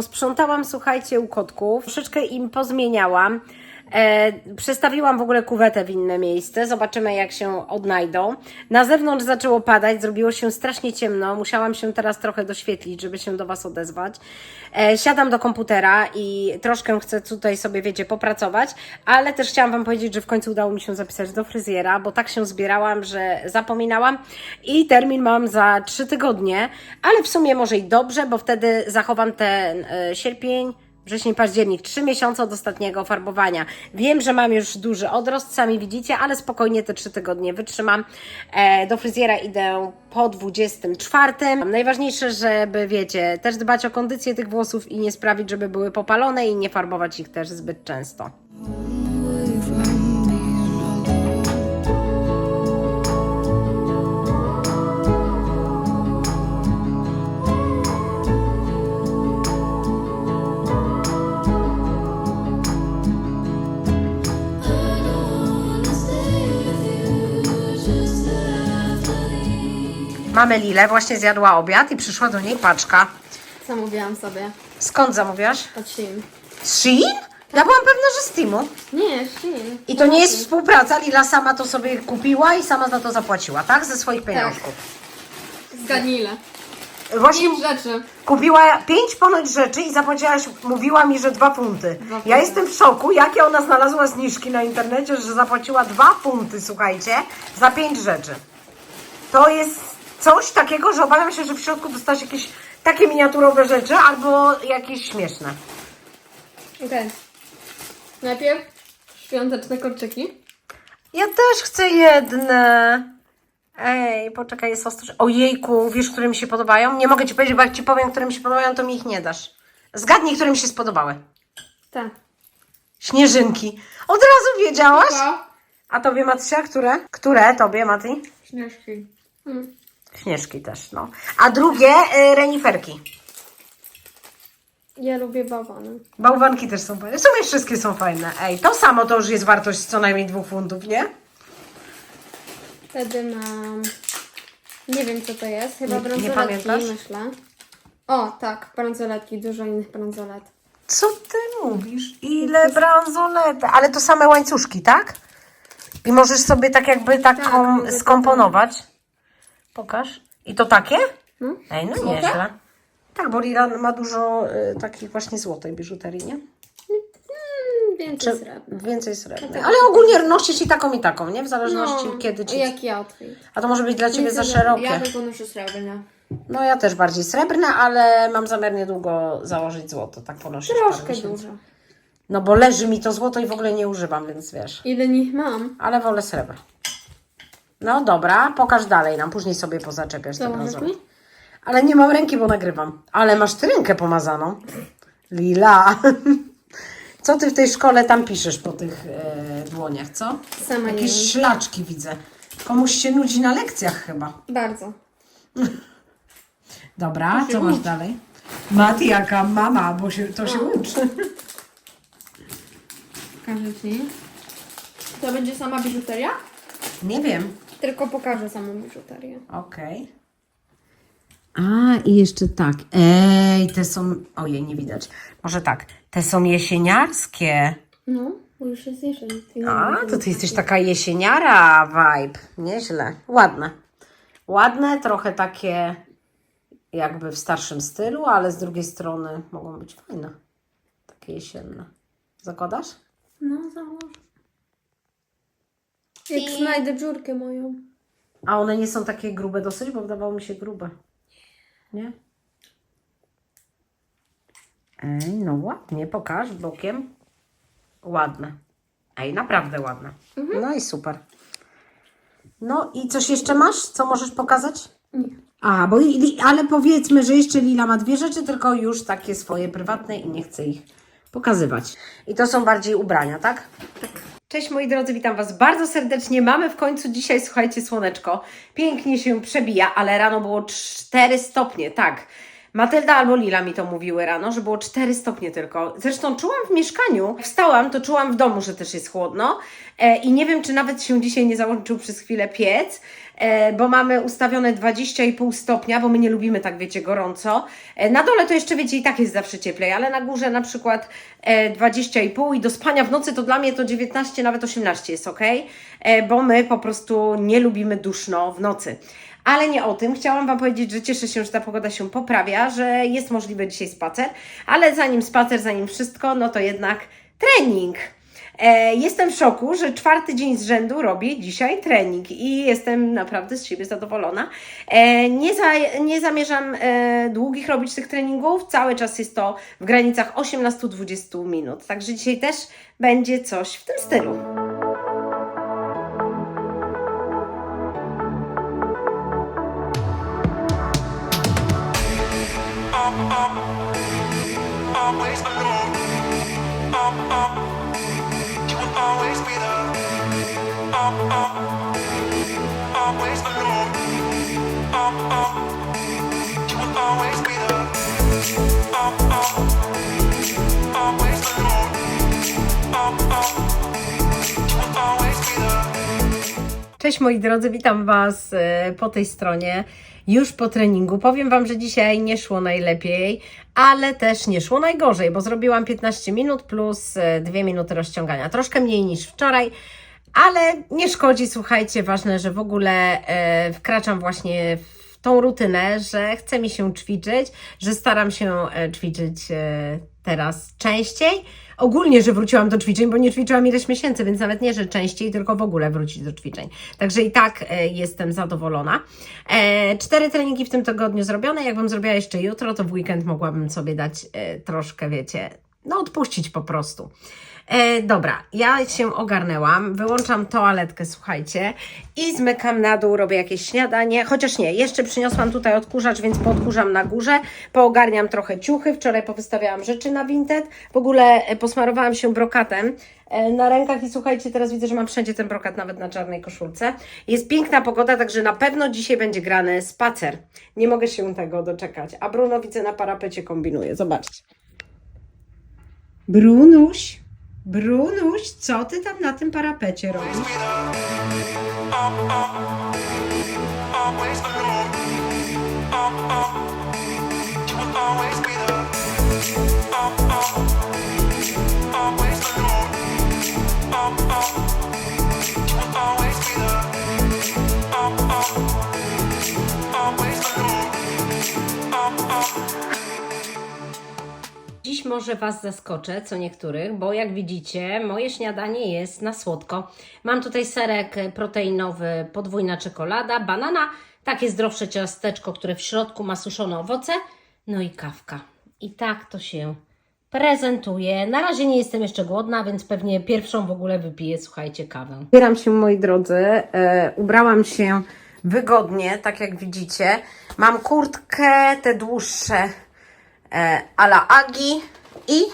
Posprzątałam, słuchajcie, u kotków. Troszeczkę im pozmieniałam. E, przestawiłam w ogóle kuwetę w inne miejsce. Zobaczymy, jak się odnajdą. Na zewnątrz zaczęło padać, zrobiło się strasznie ciemno. Musiałam się teraz trochę doświetlić, żeby się do Was odezwać. E, siadam do komputera i troszkę chcę tutaj sobie, wiecie, popracować, ale też chciałam Wam powiedzieć, że w końcu udało mi się zapisać do fryzjera, bo tak się zbierałam, że zapominałam i termin mam za trzy tygodnie, ale w sumie może i dobrze, bo wtedy zachowam ten e, sierpień, wrzesień, październik, trzy miesiące od ostatniego farbowania. Wiem, że mam już duży odrost, sami widzicie, ale spokojnie te trzy tygodnie wytrzymam. E, do fryzjera idę po 24. Najważniejsze, żeby, wiecie, też dbać o kondycję tych włosów i nie sprawić, żeby były popalone i nie farbować ich też zbyt często. Mamy Lilę, właśnie zjadła obiad i przyszła do niej paczka. Zamówiłam sobie Skąd zamówiłaś? od Shein. Z Shein? Ja byłam pewna, że z Timu. Nie, Shein. I to nie jest współpraca, Lila sama to sobie kupiła i sama za to zapłaciła, tak? Ze swoich pieniążków. Zgadnij ile. Właśnie Pięć rzeczy. kupiła pięć ponoć rzeczy i zapłaciłaś, mówiła mi, że dwa funty. Dwa Ja funty. jestem w szoku, jakie ona znalazła zniżki na internecie, że zapłaciła dwa funty, słuchajcie, za pięć rzeczy. To jest coś takiego, że obawiam się, że w środku dostać jakieś takie miniaturowe rzeczy albo jakieś śmieszne. Okej. Najpierw świąteczne kolczyki. Ja też chcę jedne. Ej, poczekaj, jest ostrość. Ojejku, wiesz, które mi się podobają? Nie mogę ci powiedzieć, bo jak ci powiem, które mi się podobają, to mi ich nie dasz. Zgadnij, które mi się spodobały. Tak. Śnieżynki. Od razu wiedziałaś? A tobie, Matysia, które? Które tobie, Maty? śnieżki. Mm. Śnieżki też, no. A drugie, y, reniferki. Ja lubię bałwany. Bałwanki też są fajne. W sumie wszystkie są fajne. Ej, to samo to już jest wartość co najmniej dwóch funtów, nie? Wtedy mam... Nie wiem co to jest. Chyba Nie- nie pamiętasz? myślę. O, tak, bransoletki. Dużo innych bransolet. Co ty mówisz? Ile bransolety? Ale to same łańcuszki, tak? I możesz sobie tak jakby taką mogę skomponować. Pokaż. I to takie? No. Ej, no Złote? nieźle. Tak, bo Lila ma dużo y, takich właśnie złotej biżuterii, nie? Mm, więcej Czy srebrne. więcej srebrnej. Ale ogólnie nosisz i taką, i taką, nie? W zależności No, kiedy ci... Jaki outfit? A to może być dla Ciebie za Ja szerokie. tylko noszę srebrne. No ja też bardziej srebrne, ale mam zamiar niedługo założyć złoto, tak ponosić Troszkę dużo. No bo leży mi to złoto i w ogóle nie używam, więc wiesz. Ile nich mam? Ale wolę srebro. No dobra, pokaż dalej nam, później sobie pozaczepiasz te Założysz bransoletki. mi? Ale nie mam ręki, bo nagrywam. Ale masz ty rękę pomazaną. Lila. Co ty w tej szkole tam piszesz po tych e, dłoniach, co? Sama nie Jakieś wiem. szlaczki widzę. Komuś się nudzi na lekcjach chyba. Bardzo. Dobra, co masz dalej? Mati, jaka mama, bo się, to się uczy. Pokażę Ci. To będzie sama biżuteria? Nie wiem. Tylko pokażę samą biżuterię. Okej. A, i jeszcze tak. Ej, te są. Ojej, nie widać. Może tak. Te są jesieniarskie. No, bo już jest jesień. A, to ty jesteś taka jesieniara vibe. Nieźle. Ładne. Ładne, trochę takie jakby w starszym stylu, ale z drugiej strony mogą być fajne. Takie jesienne. Zakładasz? No, załóż. Jak znajdę dziurkę moją. A one nie są takie grube dosyć, bo wydawało mi się grube. Nie? Ej, no ładnie, pokaż bokiem. Ładne. Ej, naprawdę ładne. No i super. No i coś jeszcze masz, co możesz pokazać? Nie. A, bo li, ale powiedzmy, że jeszcze Lila ma dwie rzeczy, tylko już takie swoje prywatne i nie chce ich pokazywać. I to są bardziej ubrania, tak? Tak. Cześć moi drodzy, witam Was bardzo serdecznie. Mamy w końcu dzisiaj, słuchajcie, słoneczko. Pięknie się przebija, ale rano było 4 stopnie, tak. Matylda albo Lila mi to mówiły rano, że było 4 stopnie tylko. Zresztą czułam w mieszkaniu, wstałam, to czułam w domu, że też jest chłodno. E, I nie wiem, czy nawet się dzisiaj nie załączył przez chwilę piec, e, bo mamy ustawione 20,5 stopnia, bo my nie lubimy tak, wiecie, gorąco. E, na dole to jeszcze, wiecie, i tak jest zawsze cieplej, ale na górze na przykład e, 20,5 i do spania w nocy to dla mnie to 19, nawet 18 jest ok, e, bo my po prostu nie lubimy duszno w nocy. Ale nie o tym. Chciałam Wam powiedzieć, że cieszę się, że ta pogoda się poprawia, że jest możliwy dzisiaj spacer, ale zanim spacer, zanim wszystko, no to jednak trening. E, jestem w szoku, że czwarty dzień z rzędu robię dzisiaj trening i jestem naprawdę z siebie zadowolona. E, nie, za, nie zamierzam e, długich robić tych treningów, cały czas jest to w granicach 18-20 minut, także dzisiaj też będzie coś w tym stylu. Cześć moi drodzy, witam Was e, po tej stronie. Już po treningu. Powiem Wam, że dzisiaj nie szło najlepiej, ale też nie szło najgorzej, bo zrobiłam 15 minut plus 2 minuty rozciągania. Troszkę mniej niż wczoraj, ale nie szkodzi. Słuchajcie, ważne, że w ogóle e, wkraczam właśnie w tą rutynę, że chce mi się ćwiczyć, że staram się e, ćwiczyć e, teraz częściej. Ogólnie, że wróciłam do ćwiczeń, bo nie ćwiczyłam ileś miesięcy, więc nawet nie, że częściej, tylko w ogóle wrócić do ćwiczeń. Także i tak e, jestem zadowolona. Cztery treningi w tym tygodniu zrobione. Jakbym zrobiła jeszcze jutro, to w weekend mogłabym sobie dać troszkę, wiecie, no odpuścić po prostu. E, dobra, ja się ogarnęłam, wyłączam toaletkę, słuchajcie, i zmykam na dół, robię jakieś śniadanie, chociaż nie, jeszcze przyniosłam tutaj odkurzacz, więc podkurzam na górze, poogarniam trochę ciuchy, wczoraj powystawiałam rzeczy na Vinted, w ogóle e, posmarowałam się brokatem e, na rękach i słuchajcie, teraz widzę, że mam wszędzie ten brokat, nawet na czarnej koszulce. Jest piękna pogoda, także na pewno dzisiaj będzie grany spacer. Nie mogę się tego doczekać, a Bruno widzę na parapecie kombinuje, zobaczcie. Brunuś, Brunuś, co ty tam na tym parapecie robisz? Be there. Dziś może Was zaskoczę, co niektórych, bo jak widzicie, moje śniadanie jest na słodko. Mam tutaj serek proteinowy, podwójna czekolada, banana, takie zdrowsze ciasteczko, które w środku ma suszone owoce, no i kawka. I tak to się prezentuje. Na razie nie jestem jeszcze głodna, więc pewnie pierwszą w ogóle wypiję, słuchajcie, kawę. Zbieram się, moi drodzy. E, ubrałam się wygodnie, tak jak widzicie. Mam kurtkę, te dłuższe ala Agi i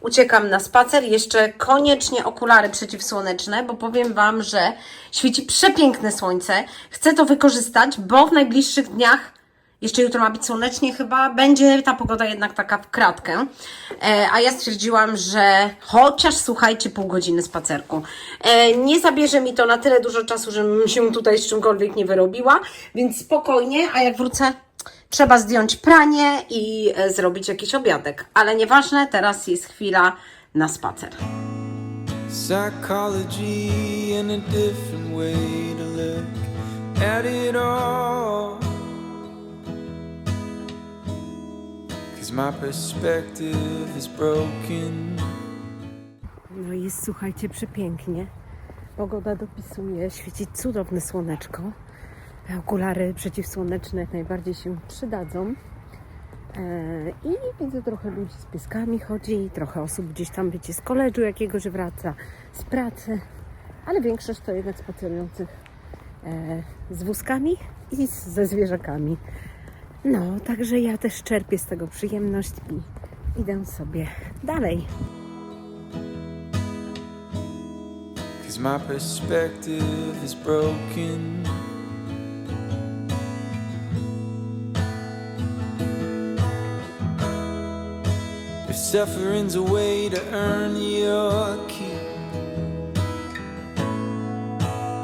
uciekam na spacer. Jeszcze koniecznie okulary przeciwsłoneczne, bo powiem Wam, że świeci przepiękne słońce. Chcę to wykorzystać, bo w najbliższych dniach, jeszcze jutro ma być słonecznie chyba, będzie ta pogoda jednak taka w kratkę. E, a ja stwierdziłam, że chociaż słuchajcie pół godziny spacerku. E, nie zabierze mi to na tyle dużo czasu, żebym się tutaj z czymkolwiek nie wyrobiła, więc spokojnie, a jak wrócę Trzeba zdjąć pranie i e, zrobić jakiś obiadek, ale nieważne, teraz jest chwila na spacer. Psychology and a different way to look at it all. Cause my perspective is broken. No i jest, słuchajcie, przepięknie. Pogoda dopisuje, świeci cudowne słoneczko. Okulary przeciwsłoneczne jak najbardziej się przydadzą. E, I widzę trochę ludzi z pieskami chodzi, trochę osób gdzieś tam, wiecie, z koledżu jakiegoś wraca, z pracy, ale większość to jednak spacerujących e, z wózkami i ze zwierzakami. No, także ja też czerpię z tego przyjemność i idę sobie dalej. Cause my perspective is broken. Suffering's a way to earn your keep,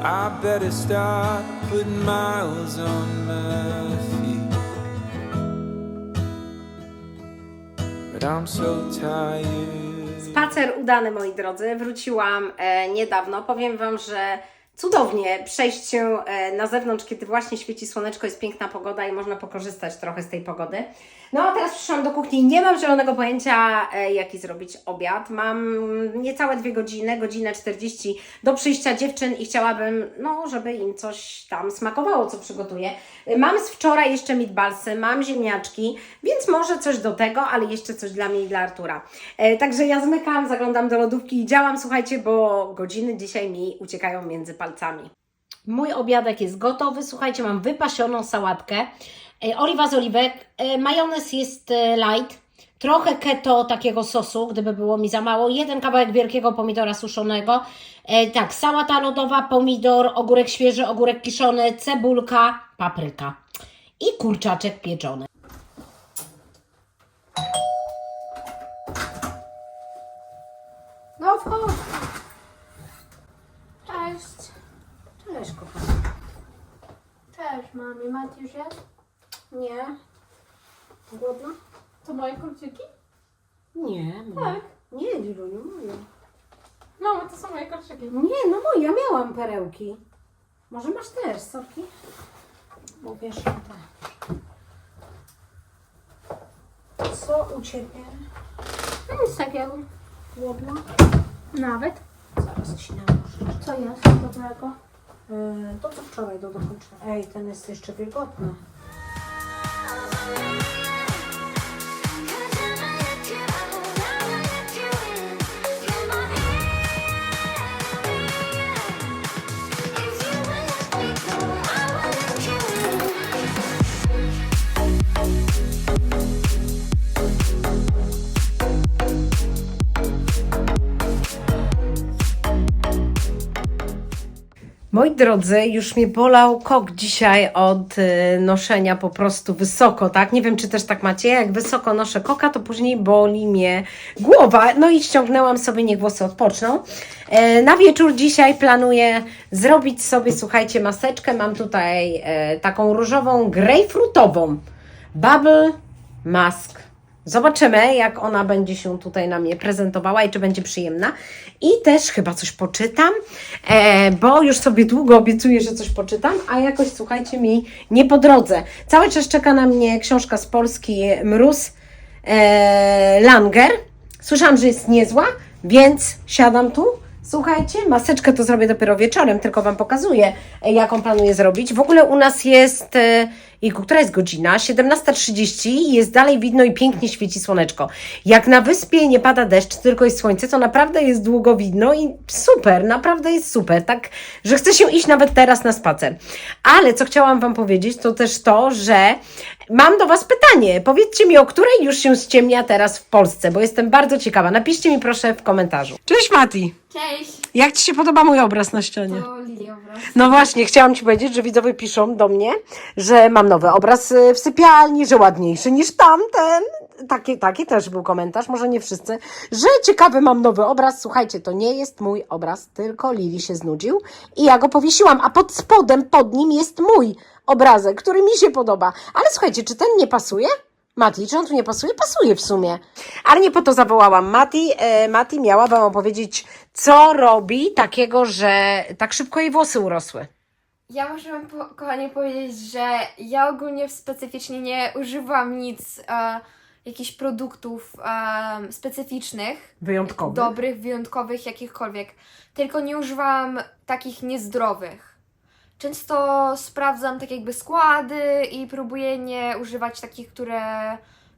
I better start putting miles on my feet. But I'm so tired. Spacer udany, moi drodzy. Wróciłam e, niedawno. Powiem Wam, że cudownie przejść się e, na zewnątrz, kiedy właśnie świeci słoneczko, jest piękna pogoda i można pokorzystać trochę z tej pogody. No a teraz przyszłam do kuchni. Nie mam zielonego pojęcia, e, jaki zrobić obiad. Mam niecałe dwie godziny, godzinę 40 do przyjścia dziewczyn i chciałabym, no, żeby im coś tam smakowało, co przygotuję. E, Mam z wczoraj jeszcze meatballsy, mam ziemniaczki, więc może coś do tego, ale jeszcze coś dla mnie i dla Artura. Także ja zmykam, zaglądam do lodówki i działam, słuchajcie, bo godziny dzisiaj mi uciekają między palcami. Mój obiadek jest gotowy. Słuchajcie, mam wypasioną sałatkę. E, Oliwa z oliwek. E, Majonez jest e, light. Trochę keto takiego sosu, gdyby było mi za mało. Jeden kawałek wielkiego pomidora suszonego. Tak, sałata lodowa, pomidor, ogórek świeży, ogórek kiszony, cebulka, papryka. I kurczaczek pieczony. No wchodź. Cześć. Cześć, kochana. Cześć, mami. Mat już jest? Nie. Głodna? To moje kurczyki? Nie. Tak. Nie, Liluniu, moje. Mamo, to są moje kurczyki. Nie, no moja, miałam perełki. Może masz też, sorki? Bo wiesz, no tak. Co u Ciebie? Nic takiego. Głodna? Nawet? Zaraz Ci nałożę. Co jest dobrego? Yy, to co wczoraj do dokończenia. Ej, ten jest jeszcze wilgotny. Moi drodzy, już mnie bolał kok dzisiaj od y, noszenia po prostu wysoko, tak? Nie wiem, czy też tak macie. Jak wysoko noszę koka, to później boli mnie głowa. No i ściągnęłam sobie, niech włosy odpoczną. E, na wieczór dzisiaj planuję zrobić sobie, słuchajcie, maseczkę. Mam tutaj e, taką różową, grejpfrutową. Bubble Mask. Zobaczymy, jak ona będzie się tutaj na mnie prezentowała i czy będzie przyjemna. I też chyba coś poczytam, e, bo już sobie długo obiecuję, że coś poczytam, a jakoś słuchajcie mi nie po drodze. Cały czas czeka na mnie książka z Polski Mróz e, Langer. Słyszałam, że jest niezła, więc siadam tu. Słuchajcie, maseczkę to zrobię dopiero wieczorem, tylko Wam pokazuję, e, jaką planuję zrobić. W ogóle u nas jest, e, jejku, która jest godzina? 17.30 i jest dalej widno i pięknie świeci słoneczko. Jak na wyspie nie pada deszcz, tylko jest słońce, to naprawdę jest długo widno i super, naprawdę jest super, tak, że chcę się iść nawet teraz na spacer. Ale co chciałam Wam powiedzieć, to też to, że mam do Was pytanie. Powiedzcie mi, o której już się ściemnia teraz w Polsce, bo jestem bardzo ciekawa. Napiszcie mi proszę w komentarzu. Cześć Mati! Cześć. Jak Ci się podoba mój obraz na ścianie? To Lili obraz. No właśnie, chciałam Ci powiedzieć, że widzowie piszą do mnie, że mam nowy obraz y, w sypialni, że ładniejszy niż tamten. Taki, taki też był komentarz, może nie wszyscy, że ciekawy mam nowy obraz. Słuchajcie, to nie jest mój obraz, tylko Lili się znudził i ja go powiesiłam, a pod spodem, pod nim jest mój obrazek, który mi się podoba. Ale słuchajcie, czy ten nie pasuje? Mati, czy on tu nie pasuje? Pasuje w sumie. Ale nie po to zawołałam Mati. E, Mati miała Wam opowiedzieć, co robi takiego, że tak szybko jej włosy urosły. Ja muszę wam, po, kochani, powiedzieć, że ja ogólnie specyficznie nie używam nic, e, jakichś produktów e, specyficznych, Wyjątkowy. dobrych, wyjątkowych, jakichkolwiek. Tylko nie używam takich niezdrowych. Często sprawdzam tak jakby składy i próbuję nie używać takich, które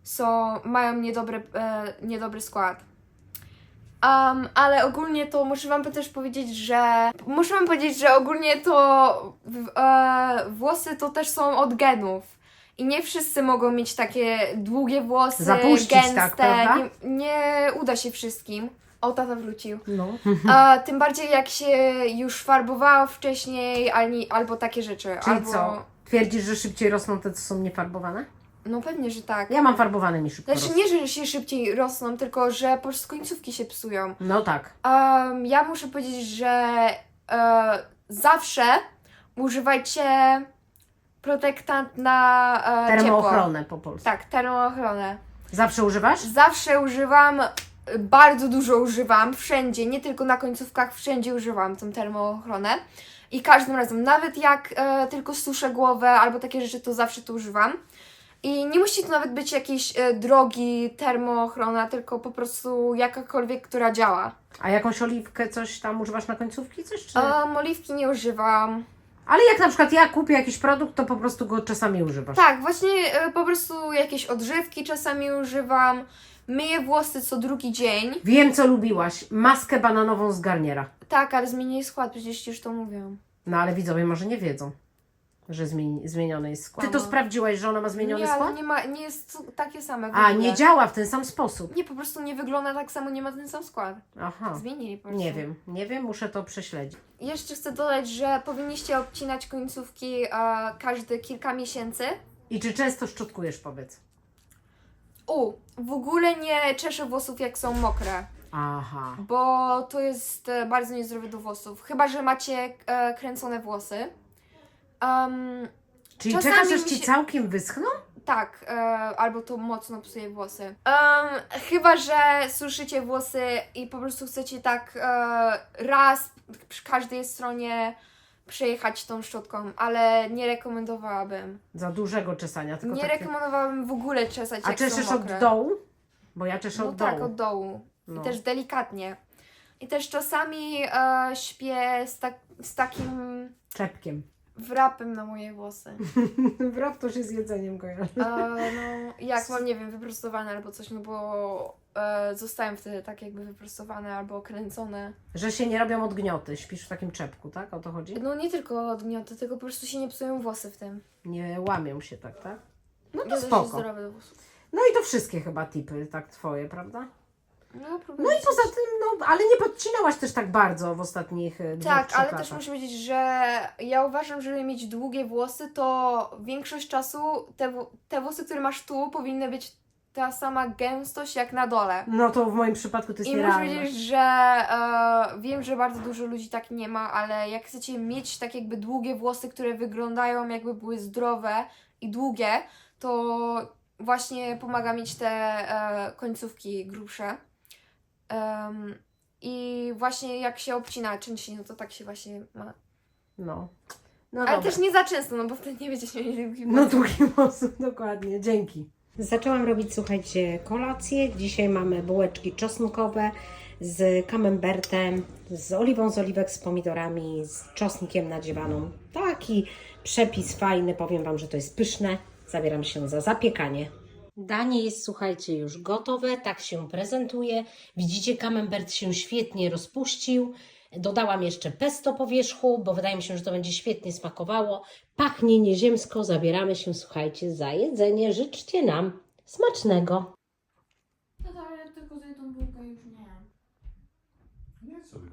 są, mają niedobry, e, niedobry skład. Um, ale ogólnie to muszę wam też powiedzieć, że muszę wam powiedzieć, że ogólnie to e, włosy to też są od genów. I nie wszyscy mogą mieć takie długie włosy, Zapuścić, gęste. tak, prawda? nie, nie uda się wszystkim. O, tata wrócił. No. A, tym bardziej jak się już farbowała wcześniej, ani, albo takie rzeczy. Czyli albo... co? Twierdzisz, że szybciej rosną te, co są niefarbowane? No pewnie, że tak. Ja mam farbowane mi szybko Znaczy rosną. nie, że się szybciej rosną, tylko że po prostu końcówki się psują. No tak. Ja muszę powiedzieć, że e, zawsze używajcie protektant na e, ciepło. Termoochronę po polsku. Tak, termoochronę. Zawsze używasz? Zawsze używam, e, bardzo dużo używam, wszędzie, nie tylko na końcówkach, wszędzie używam tą termoochronę. I każdym razem, nawet jak e, tylko suszę głowę albo takie rzeczy, to zawsze to używam. I nie musi to nawet być jakiś e, drogi termoochrona, tylko po prostu jakakolwiek, która działa. A jakąś oliwkę, coś tam używasz na końcówki? Coś czy... Um, oliwki nie używam. Ale jak na przykład ja kupię jakiś produkt, to po prostu go czasami używasz. Tak, właśnie e, po prostu jakieś odżywki czasami używam. Myję włosy co drugi dzień. Wiem, co lubiłaś. Maskę bananową z Garniera. Tak, ale zmienię skład, przecież już to mówią. No ale widzowie może nie wiedzą, że zmieni- zmieniony jest skład. Ty to Skłamał. sprawdziłaś, że ona ma zmieniony nie, ale skład? nie, ma, nie jest takie same. w A, ogóle. nie działa w ten sam sposób. Nie, po prostu nie wygląda tak samo, nie ma ten sam skład. Aha. Zmienili po prostu. Nie wiem, nie wiem, muszę to prześledzić. Jeszcze chcę dodać, że powinniście obcinać końcówki e, każde kilka miesięcy. I czy często szczotkujesz, powiedz? U, w ogóle nie czeszę włosów jak są mokre. Aha. bo to jest e, bardzo niezdrowe do włosów. Chyba, że macie e, kręcone włosy. Um, Czyli Czasami czekasz, aż mi ci się- całkiem wyschną? tak, e, albo to mocno psuje włosy. Chyba, że suszycie włosy i po prostu chcecie tak e, raz przy każdej stronie przejechać tą szczotką, ale nie rekomendowałabym. Za dużego czesania, tylko Nie takie... rekomendowałabym w ogóle czesać A jak czeszesz są od mokre. dołu? Bo ja czeszę No od tak, dołu. od dołu. No. I też delikatnie. I też czasami e, śpię z, tak, z takim Czepkiem. Wrapem na moje włosy. Wrap to się z jedzeniem kojarzy. E, no, jak mam, nie wiem, wyprostowane albo coś, no bo e, zostałem wtedy tak jakby wyprostowane albo kręcone. Że się nie robią odgnioty. Śpisz w takim czepku, tak? O to chodzi? No nie tylko odgnioty, tylko po prostu się nie psują włosy w tym. Nie łamią się tak, tak? No to Ja spoko. zdrowe do włosów. No i to wszystkie chyba tipy, tak twoje, prawda? No, No i poza tym, no, ale nie podcinałaś też tak bardzo w ostatnich e, dwóch, Tak, ale latach. też muszę powiedzieć, że ja uważam, żeby mieć długie włosy, to większość czasu te, te włosy, które masz tu, powinny być ta sama gęstość jak na dole. No to w moim przypadku to jest I muszę powiedzieć, że e, wiem, że bardzo dużo ludzi tak nie ma, ale jak chcecie mieć tak jakby długie włosy, które wyglądają jakby były zdrowe i długie, to właśnie pomaga mieć te e, końcówki grubsze. Em, I właśnie jak się obcina czynsi, no to tak się właśnie ma. No. No Ale dobra. też nie za często, no bo wtedy nie będziecie mieli długich No długi sposób, dokładnie. Dzięki. Zaczęłam robić, słuchajcie, kolację. Dzisiaj mamy bułeczki czosnkowe z camembertem, z oliwą z oliwek, z pomidorami, z czosnkiem nadziewaną. Taki przepis fajny, powiem Wam, że to jest pyszne. Zabieram się za zapiekanie. Danie jest, słuchajcie, już gotowe, tak się prezentuje. Widzicie, camembert się świetnie rozpuścił. Dodałam jeszcze pesto po wierzchu, bo wydaje mi się, że to będzie świetnie smakowało. Pachnie nieziemsko, zabieramy się, słuchajcie, za jedzenie. Życzcie nam smacznego.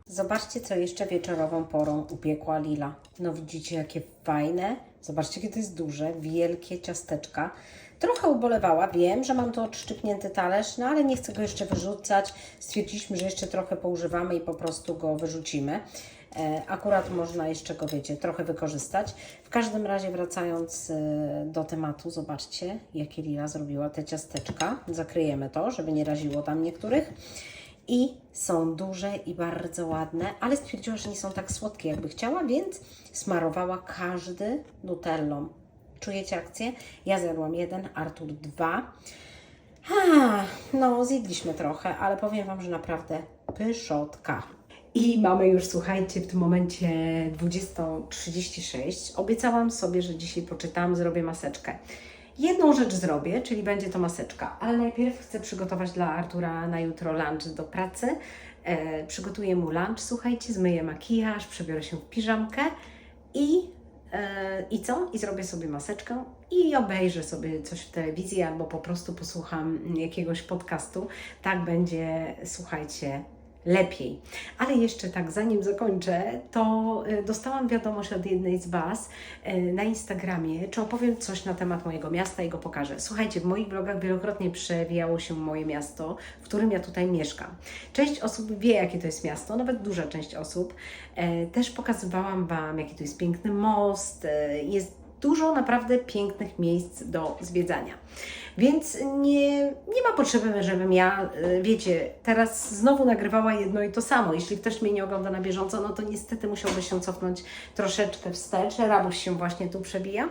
Zobaczcie, co jeszcze wieczorową porą upiekła Lila. No widzicie, jakie fajne. Zobaczcie, jakie to jest duże, wielkie ciasteczka. Trochę ubolewała, wiem, że mam tu odszczypnięty talerz, no ale nie chcę go jeszcze wyrzucać. Stwierdziliśmy, że jeszcze trochę poużywamy i po prostu go wyrzucimy. E, akurat można jeszcze go, wiecie, trochę wykorzystać. W każdym razie wracając e, do tematu, zobaczcie, jakie Lila zrobiła te ciasteczka. Zakryjemy to, żeby nie raziło tam niektórych. I są duże i bardzo ładne, ale stwierdziła, że nie są tak słodkie, jakby chciała, więc smarowała każdy nutellą. Czujecie akcję? Ja zjadłam jeden, Artur dwa. Ha, no, zjedliśmy trochę, ale powiem Wam, że naprawdę pyszotka. I mamy już, słuchajcie, w tym momencie 20.36. Obiecałam sobie, że dzisiaj poczytam, zrobię maseczkę. Jedną rzecz zrobię, czyli będzie to maseczka, ale najpierw chcę przygotować dla Artura na jutro lunch do pracy. E, przygotuję mu lunch, słuchajcie, zmyję makijaż, przebiorę się w piżamkę i, i co? I zrobię sobie maseczkę i obejrzę sobie coś w telewizji albo po prostu posłucham jakiegoś podcastu. Tak będzie, słuchajcie, lepiej. Ale jeszcze tak, zanim zakończę, to e, dostałam wiadomość od jednej z Was e, na Instagramie, czy opowiem coś na temat mojego miasta i go pokażę. Słuchajcie, w moich blogach wielokrotnie przewijało się moje miasto, w którym ja tutaj mieszkam. Część osób wie, jakie to jest miasto, nawet duża część osób. E, Też pokazywałam Wam, jaki tu jest piękny most, jest dużo naprawdę pięknych miejsc do zwiedzania. Więc nie, nie ma potrzeby, żebym ja, y, wiecie, teraz znowu nagrywała jedno i to samo. Jeśli ktoś mnie nie ogląda na bieżąco, no to niestety musiałby się cofnąć troszeczkę wstecz. Rabuś się właśnie tu przebija.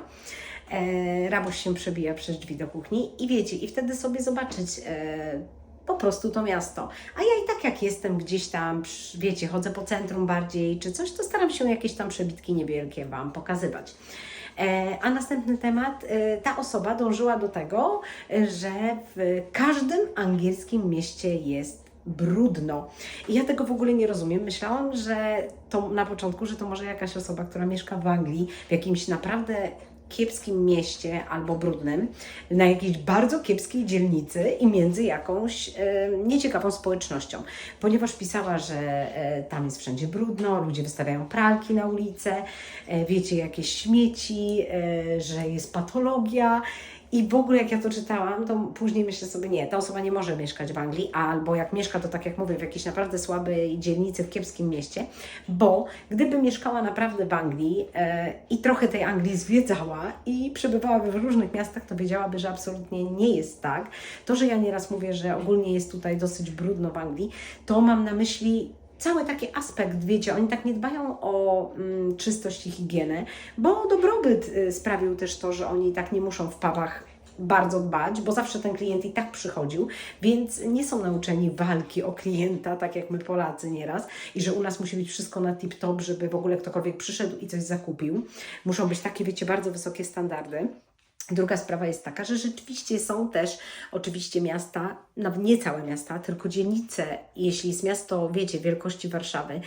E, Rabuś się przebija przez drzwi do kuchni i wiecie, i wtedy sobie zobaczyć e, po prostu to miasto. A ja i tak jak jestem gdzieś tam, wiecie, chodzę po centrum bardziej czy coś, to staram się jakieś tam przebitki niewielkie Wam pokazywać. E, A następny temat, e, ta osoba dążyła do tego, że w każdym angielskim mieście jest brudno. I ja tego w ogóle nie rozumiem. Myślałam, że to na początku, że to może jakaś osoba, która mieszka w Anglii, w jakimś naprawdę kiepskim mieście albo brudnym, na jakiejś bardzo kiepskiej dzielnicy i między jakąś e, nieciekawą społecznością, ponieważ pisała, że e, tam jest wszędzie brudno, ludzie wystawiają pralki na ulicę, e, wiecie, jakieś śmieci, e, że jest patologia. I w ogóle jak ja to czytałam, to później myślę sobie, nie, ta osoba nie może mieszkać w Anglii, albo jak mieszka, to tak jak mówię, w jakiejś naprawdę słabej dzielnicy, w kiepskim mieście, bo gdyby mieszkała naprawdę w Anglii e, i trochę tej Anglii zwiedzała i przebywała w różnych miastach, to wiedziałaby, że absolutnie nie jest tak. To, że ja nieraz mówię, że ogólnie jest tutaj dosyć brudno w Anglii, to mam na myśli cały taki aspekt, wiecie, oni tak nie dbają o mm, czystość i higienę, bo dobrobyt y, sprawił też to, że oni tak nie muszą w pubach bardzo dbać, bo zawsze ten klient i tak przychodził, więc nie są nauczeni walki o klienta, tak jak my Polacy nieraz, i że u nas musi być wszystko na tip-top, żeby w ogóle ktokolwiek przyszedł i coś zakupił. Muszą być takie, wiecie, bardzo wysokie standardy. Druga sprawa jest taka, że rzeczywiście są też oczywiście miasta, nawet nie całe miasta, tylko dzielnice. Jeśli jest miasto, wiecie, wielkości Warszawy,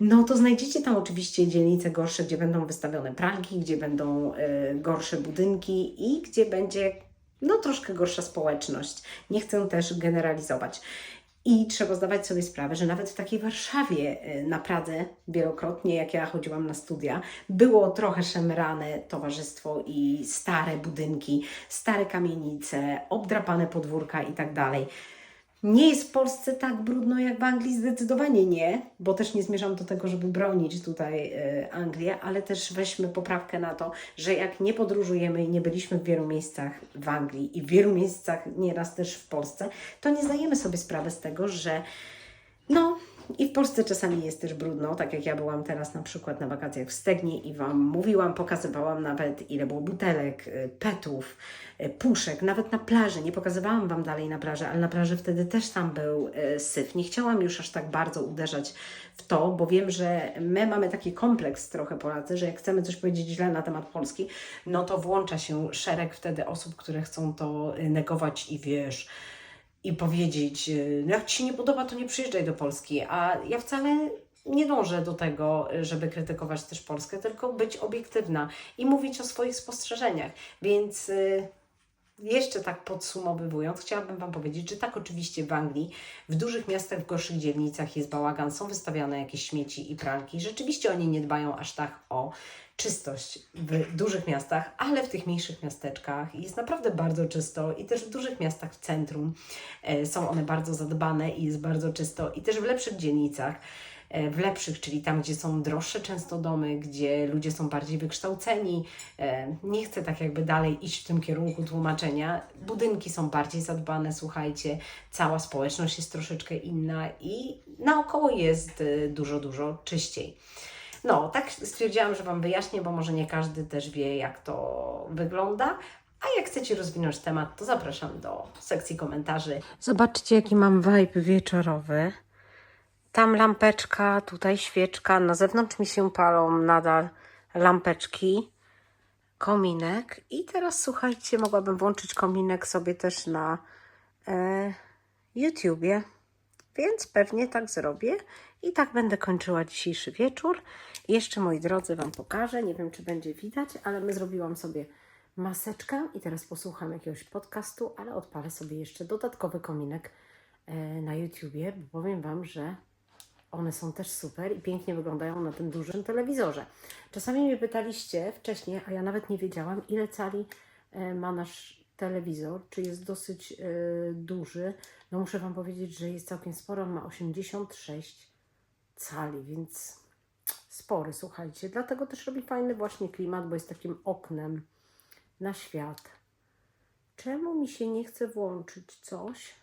no to znajdziecie tam oczywiście dzielnice gorsze, gdzie będą wystawione pralki, gdzie będą e, gorsze budynki i gdzie będzie no troszkę gorsza społeczność. Nie chcę też generalizować. I trzeba zdawać sobie sprawę, że nawet w takiej Warszawie e, na Pradze, wielokrotnie jak ja chodziłam na studia, było trochę szemrane towarzystwo i stare budynki, stare kamienice, obdrapane podwórka i tak dalej. Nie jest w Polsce tak brudno jak w Anglii, zdecydowanie nie, bo też nie zmierzam do tego, żeby bronić tutaj e, Anglię, ale też weźmy poprawkę na to, że jak nie podróżujemy i nie byliśmy w wielu miejscach w Anglii i w wielu miejscach nieraz też w Polsce, to nie zdajemy sobie sprawy z tego, że no, i w Polsce czasami jest też brudno, tak jak ja byłam teraz na przykład na wakacjach w Stegnie i Wam mówiłam, pokazywałam nawet ile było butelek, y, petów, y, puszek, nawet na plaży. Nie pokazywałam Wam dalej na plaży, ale na plaży wtedy też tam był y, syf. Nie chciałam już aż tak bardzo uderzać w to, bo wiem, że my mamy taki kompleks trochę Polacy, że jak chcemy coś powiedzieć źle na temat Polski, no to włącza się szereg wtedy osób, które chcą to negować i wiesz, i powiedzieć, y, jak Ci się nie podoba, to nie przyjeżdżaj do Polski. A ja wcale nie dążę do tego, żeby krytykować też Polskę, tylko być obiektywna i mówić o swoich spostrzeżeniach. Więc y, jeszcze tak podsumowując, chciałabym Wam powiedzieć, że tak oczywiście w Anglii, w dużych miastach, w gorszych dzielnicach jest bałagan, są wystawiane jakieś śmieci i pralki. Rzeczywiście oni nie dbają aż tak o czystość w dużych miastach, ale w tych mniejszych miasteczkach jest naprawdę bardzo czysto i też w dużych miastach w centrum e, są one bardzo zadbane i jest bardzo czysto i też w lepszych dzielnicach e, w lepszych, czyli tam, gdzie są droższe często domy, gdzie ludzie są bardziej wykształceni. E, Nie chcę tak jakby dalej iść w tym kierunku tłumaczenia. Budynki są bardziej zadbane, słuchajcie, cała społeczność jest troszeczkę inna i naokoło jest dużo, dużo czyściej. No, tak stwierdziłam, że Wam wyjaśnię, bo może nie każdy też wie, jak to wygląda. A jak chcecie rozwinąć temat, to zapraszam do sekcji komentarzy. Zobaczcie, jaki mam vibe wieczorowy. Tam lampeczka, tutaj świeczka, na zewnątrz mi się palą nadal lampeczki, kominek. I teraz słuchajcie, mogłabym włączyć kominek sobie też na e, YouTubie, więc pewnie tak zrobię. I tak będę kończyła dzisiejszy wieczór. Jeszcze moi drodzy Wam pokażę, nie wiem czy będzie widać, ale my zrobiłam sobie maseczkę i teraz posłucham jakiegoś podcastu, ale odpalę sobie jeszcze dodatkowy kominek e, na YouTubie, bo powiem Wam, że One są też super i pięknie wyglądają na tym dużym telewizorze. Czasami mnie pytaliście wcześniej, a ja nawet nie wiedziałam, ile cali e, ma nasz telewizor, czy jest dosyć e, duży. No muszę Wam powiedzieć, że jest całkiem sporo, ma 86 cali, więc spory, słuchajcie. Dlatego też robi fajny właśnie klimat, bo jest takim oknem na świat. Czemu mi się nie chce włączyć coś?